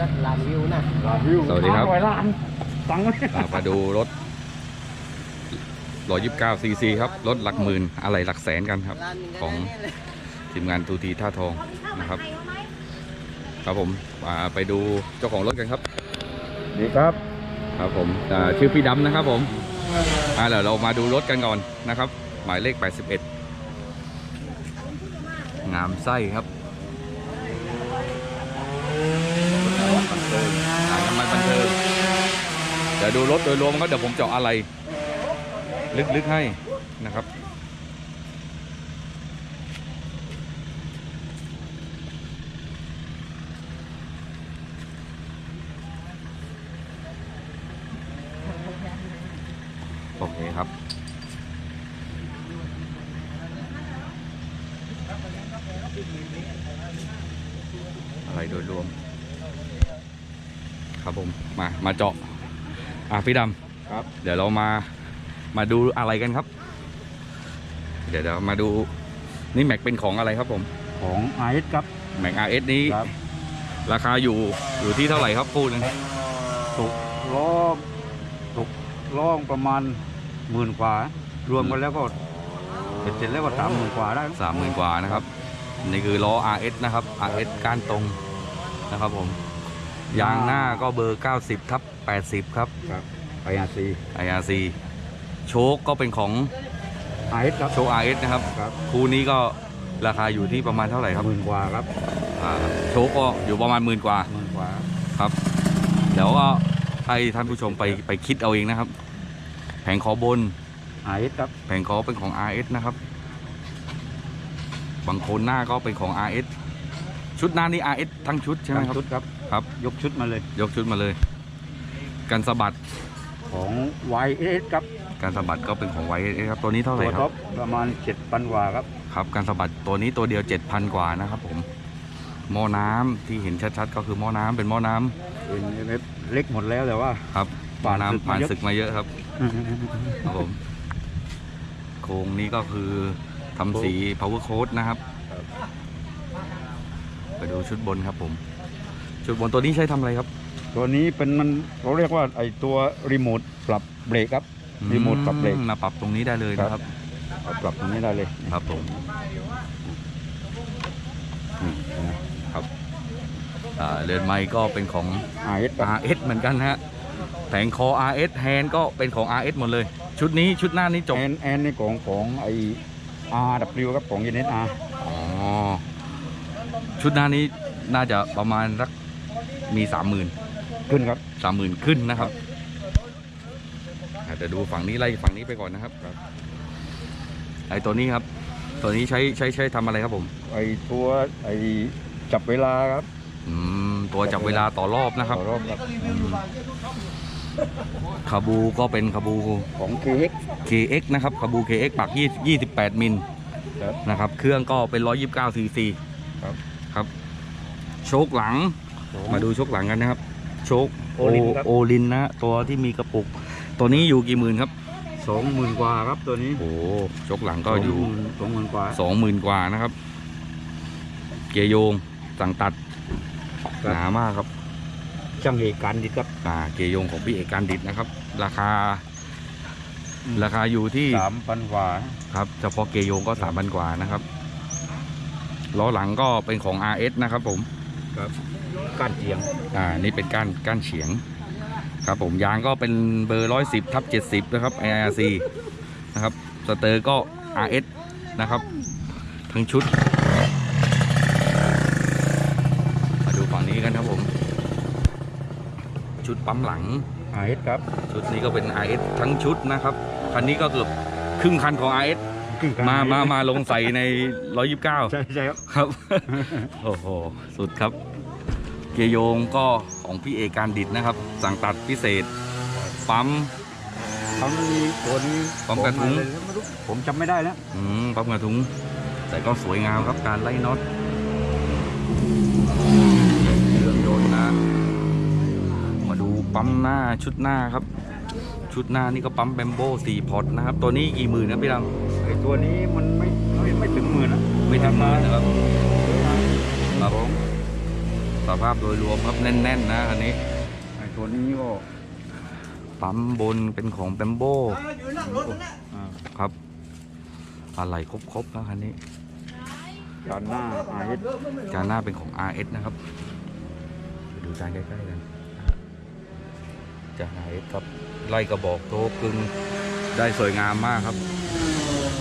ลานวิวนะลาวิวสวัสดีครับห้าอยลานตังค์ไว้ามาดูรถ129ซีซีครับ รถหลักหมื่นอะไรหลักแสนกันครับ ของทีมงานทูทีท่าทองนะครับ ครับผมไปดูเจ้าของรถกันครับ ดีครับ ครับผมชื่อพี่ดำนะครับผมอ่าเดี๋ยวเรามาดูรถกันก่อนนะครับ หมายเลข 81 งามไส้ครับอ่าน้ำมันบันเทิง เดี๋ยวดูรถโดยรวมก็เดี๋ยวผมเจาะอะไรลึกๆให้นะครับโอเคครับ อะไรโดยรวม ครับผม มา มาเจาะ อะพี่ดำครับ เดี๋ยวเรามามาดูอะไรกันครับ เดี๋ยวเดี๋ยวมาดูนี่แม็กเป็นของอะไรครับผมของไอซ์ครับแม็ก RS นี้ครับราคาอยู่อยู่ที่เท่าไหร่ครับคู่หนึงตกล้อตกล่องประมาณหมื่นกว่า รวมกันแล้วก็เป็นเสร็จแล้วก็สามหมื่นกว่าได้สามหมื่นกว่านะครับ นี่คือล้อ RS นะครับ RS ก้านตรงนะครับผม ยางหน้าก็เบอร์ 90 ทับ 80 ครับครับไออาร์ซี IRC โชคก็เป็นของไอซ์ครับ โชค RS นะครับครับ คู่นี้ก็ราคาอยู่ที่ประมาณเท่าไหร่ครับหมื่นกว่าครับอ่าโชคก็อยู่ประมาณหมื่นกว่า หมื่นกว่าครับเดี๋ยวก็ให้ท่านผู้ชมไปไปคิดเอาเองนะครับ แผงคอบน ไอซ์ครับแผงคอเป็นของ RS นะครับ บางโคนหน้าก็เป็นของ RS ชุดหน้านี่ RS ทั้งชุดใช่ไหมทั้งครับ ชุดครับ ครับ ยกชุดมาเลย ยกชุดมาเลย กันสะบัดของไวเอสครับการสะบัดก็เป็นของไว้ครับตัวนี้เท่าไหร่ตัวคท็รัอบปประมาณเจ็ดพันกว่าครับ ครับ การสะบัดตัวนี้ตัวเดียว 7,000 กว่านะครับผมหม้อน้ำที่เห็นชัดๆ ก็คือหม้อน้ำเป็นหม้อน้ำเป็นเล็กหมดแล้วแต่ว่า ครับหม้อผ่านศึกน้ำผ่านมาเยอะศึกมาเยอะครับครับผมโครงนี้ก็คือทำสี power coat นะครับ ไปดูชุดบนครับผม ชุดบนตัวนี้ใช้ทำอะไรครับ ตัวนี้เป็นมันเขาเรียกว่าไอตัวรีโมทปรับเบรกครับรีโมทปรับเบรก อืมมาปรับตรงนี้ได้เลยนะครับ เอาปรับตรงนี้ได้เลยครับผม นี่นะครับอ่าเรือนไม้ก็เป็นของไอเอส RS เหมือนกันฮะแผงคอ RS แฮนด์ก็เป็นของ RS หมดเลย ชุดนี้ชุดหน้านี้จบ แอนแอนในของของไออาร์ดับครับของยีเนสอาร์อ๋อ ชุดหน้านี้น่าจะประมาณสัก มีสามหมื่นขึ้นครับสามหมื่นขึ้นนะครับอะเดี๋ยวดูฝั่งนี้ไล่ฝั่งนี้ไปก่อนนะครับไอตัวนี้ครับ ตัวนี้ใช้ใช้ใช้ทำอะไรครับผม ไอตัวไอจับเวลาครับอืมตัวจับเวลาต่อรอบนะครับต่อรอบครับคาบูก็เป็นคาบูของ KX KX นะครับคาบู KX ปาก20 28 มิลครับนะครับ เครื่องก็เป็น 129 cc ครับครับ โชคหลัง มาดูโชคหลังกันนะครับ โชคโอลินครับ โอลินนะตัวที่มีกระปุก ตัวนี้อยู่กี่หมื่นครับ สองหมื่นกว่าครับตัวนี้โอ้โชคหลังก็อยู่สองหมื่นกว่าสองหมื่นกว่านะครับ เกียร์โยงสั่งตัดครับหนามากครับ ช่างเอกการดิดครับอ่าเกียร์โยงของพี่เอกการดิตนะครับ ราคา ราคาอยู่ที่สามพันกว่าครับเฉพาะเกียร์โยงก็สามพันกว่านะครับล้อหลังก็เป็นของ RS นะครับผม ก้านเจียงอ่านี่เป็นก้านก้านเฉียง ครับผมยางก็เป็นเบอร์ร้อยสิบทับเจ็ดสิบนะครับ IRC นะครับสเตอร์ก็ RS นะครับ ทั้งชุด มาดูฝั่งนี้กันครับผม ชุดปั๊มหลังไอเอสครับ ชุดนี้ก็เป็น RS ทั้งชุดนะครับ คันนี้ก็เกือบครึ่งคันของ RS มามามาลงใส่ใน 129 ใช่ใช่ครับ ครับ โอ้โห สุดครับเกียร์โยงก็ของพี่เอกการดิดนะครับ สั่งตัดพิเศษ ปั๊มเขามีตัวนี้พร้อมกระทุ้งบอกมาเลยไม่รู้ผมจำไม่ได้แล้ว อืมปั๊มกระทุ้งแต่ก็สวยงามครับการไล่น็อตเครื่องยนต์นะ มาดูปั๊มหน้าชุดหน้าครับ ชุดหน้านี่ก็ปั๊มแบมโบ้สี่พอร์ตนะครับ ตัวนี้กี่หมื่นนะพี่ดไอตัวนี้มันไม่ไม่ไม่ถึงหมื่นนะำไม่ถึงหมื่นนะครับ ครับ ของ สภาพโดยรวมครับแน่น ๆ นะคันนี้ไอ้ตัวนี้ก็ปั๊มบนเป็นของแบมโบอ่าครับอะไรครบ ๆ นะคันนี้จานหน้าไอเอสจานหน้าเป็นของ RS นะครับไปดูจานใกล้ๆกันจาน RS ครับไล่กระบอกโตกึงได้สวยงามมากครับ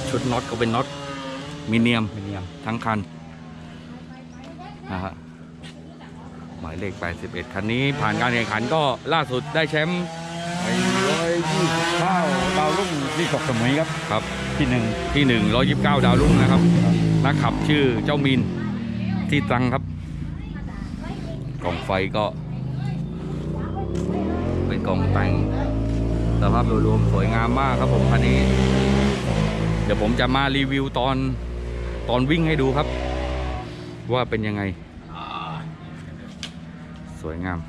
ชุดน็อตก็เป็นน็อตมีเนียมมิเนียมทั้งคันนะฮะ หมายเลข 81 คันนี้ผ่านการแข่งขันก็ล่าสุดได้แชมป์ไอ้ร้อยยี่สิบเก้าดาวรุ่งที่ตกสมุยครับครับที่หนึ่งที่129ดาวรุ่งนะครับนักขับชื่อเจ้ามินที่ตรังครับกล่องไฟก็ เป็นกล่องแต่งสภาพโดยรวมสวยงามมากครับผมคันนี้ เดี๋ยวผมจะมารีวิวตอนตอนวิ่งให้ดูครับ ว่าเป็นยังไงส วยงาม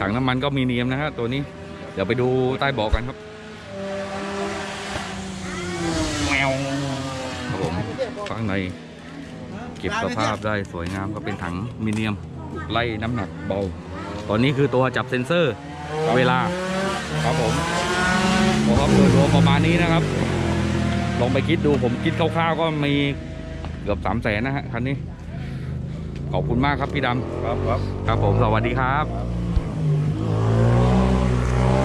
ถังน้ำมันก็มีเนียมนะฮะตัวนี้ เดี๋ยวไปดูใต้เบาะกันครับแมวครับผมข้างในเก็บสภาพได้สวยงามก็เป็นถังมีเนียม ไล่น้ำหนักเบา ตอนนี้คือตัวจับเซ็นเซอร์เวลาครับผมครับโดยรวมประมาณนี้นะครับ ลองไปคิดดูผมคิดคร่าวๆก็มีเกือบสามแสนนะฮะคันนี้ ขอบคุณมากครับพี่ดำครับครับครับผมสวัสดีครับ